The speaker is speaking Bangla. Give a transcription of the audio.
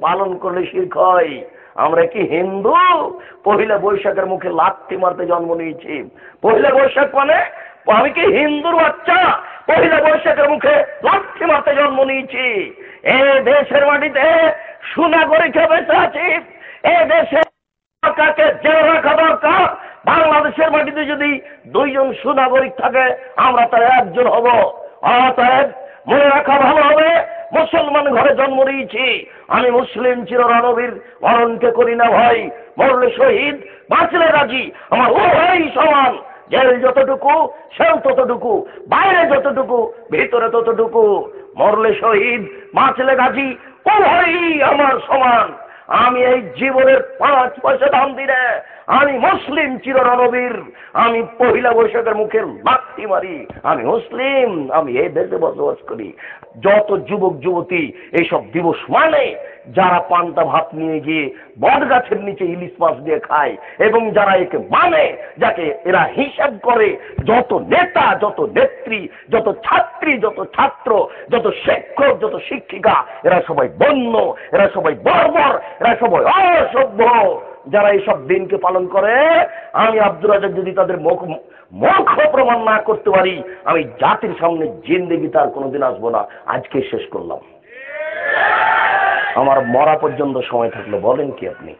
পালন করলে শির্ক হয়। আমরা কি হিন্দু? পহিলা বৈশাখের মুখে লাথি মারতে জন্ম নিয়েছি। পহিলা বৈশাখ মানে আমি কি হিন্দুর বাচ্চা? পহিলা বৈশাখের মুখে লাথি মারতে জন্ম নিয়েছি। এ দেশের মাটিতে সুনাগরিকে বেঁচে আছি। এ দেশে সরকারকে জেলে রাখা দরকার? বাংলাদেশের মাটিতে যদি দুইজন সুনাগরিক থাকে, আমরা তার একজন হব। অতএব মনে রাখা ভালো হবে মুসলমান ঘরে জন্ম নিয়েছি। আমি মুসলিম চিররণবীর মরণকে করি না ভাই। মরলে শহীদ, বাঁচলে রাজি। আমার উভয় সমান। জেল যতটুকু সেও ততটুকু, বাইরে যতটুকু, ভিতরে ততটুকু। মরলে শহীদ, বাঁচলে গাজী উভয়ই আমার সমান। আমি এই জীবনের পাঁচ পয়সা দাম দিলে আমি মুসলিম চিররণবীর আমি পহিলা বৈশাখের মুখে লাথি মারি। আমি মুসলিম, আমি এই দেশে বসবাস করি। যত যুবক, যুবতী, এইসব দিবস মানে যারা পান্তা ভাত নিয়ে গিয়ে বট গাছের নিচে ইলিশ মাছ দিয়ে খায় এবং যারা একে মানে যাকে এরা হিসাব করে, যত নেতা, যত নেত্রী, যত ছাত্রী, যত ছাত্র, যত শিক্ষক, যত শিক্ষিকা, এরা সবাই বন্য, এরা সবাই বর্বর, এরা সবাই অসভ্য। যারা এইসব দিনকে পালন করে, আমি আব্দুর রাজাক যদি তাদের মুখ মুখ প্রমাণ না করতে পারি, আমি জাতির সামনে জিন্দেগি তার কোনোদিন আসব না। আজকে শেষ করলাম। আমার মরা পর্যন্ত সময় থাকল, বলেন কি আপনি?